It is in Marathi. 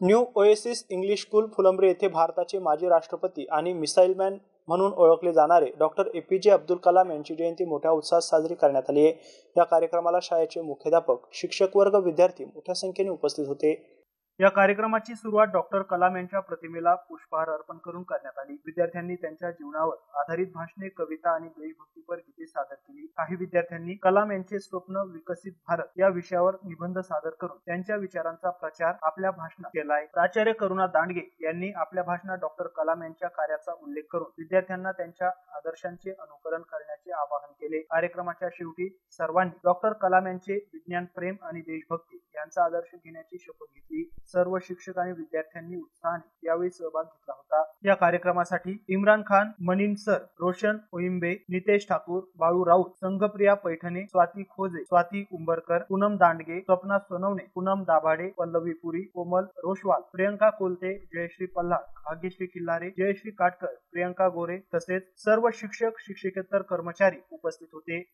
New oasis English school Phulambri येथे भारताचे माजी राष्ट्रपती आणि मिसाईल मॅन म्हणून ओळखले जाणारे डॉक्टर ए पी जे अब्दुल कलाम यांची जयंती मोठ्या उत्साहात साजरी करण्यात आली आहे. या कार्यक्रमाला शाळेचे मुख्याध्यापक शिक्षक वर्ग विद्यार्थी मोठ्या संख्येने उपस्थित होते. या कार्यक्रमाची सुरुवात डॉक्टर कलाम यांच्या प्रतिमेला पुष्पहार अर्पण करून करण्यात आली. विद्यार्थ्यांनी त्यांच्या जीवनावर आधारित भाषणे कविता आणि देशभक्तीपर गीते सादर केली. काही विद्यार्थ्यांनी कलाम यांचे स्वप्न विकसित भारत या विषयावर निबंध सादर करून त्यांच्या विचारांचा प्रचार आपल्या भाषणात केलाय. प्राचार्य करुणा दांडगे यांनी आपल्या भाषणात डॉक्टर कलाम यांच्या कार्याचा उल्लेख करून विद्यार्थ्यांना त्यांच्या आदर्शांचे अनुकरण करण्याचे आवाहन केले. कार्यक्रमाच्या शेवटी सर्वांनी डॉक्टर कलाम यांचे विज्ञान प्रेम आणि देशभक्ती यांचा आदर्श घेण्याची शपथ घेतली. सर्व शिक्षक आणि विद्यार्थ्यांनी उत्साहाने यावेळी सहभाग घेतला होता. या कार्यक्रमासाठी इम्रान खान मनिन सर रोशन ओइंबे नितेश ठाकूर बाळू राऊत संघप्रिया पैठणे स्वाती खोजे स्वाती उंबरकर पूनम दांडगे स्वप्ना सोनवणे पूनम दाभाडे पल्लवी पुरी कोमल रोशवाल प्रियंका कोलते जयश्री पल्हाळ भाग्यश्री किल्लारे जयश्री काटकर प्रियंका गोरे तसेच सर्व शिक्षक शिक्षकेतर कर्मचारी उपस्थित होते.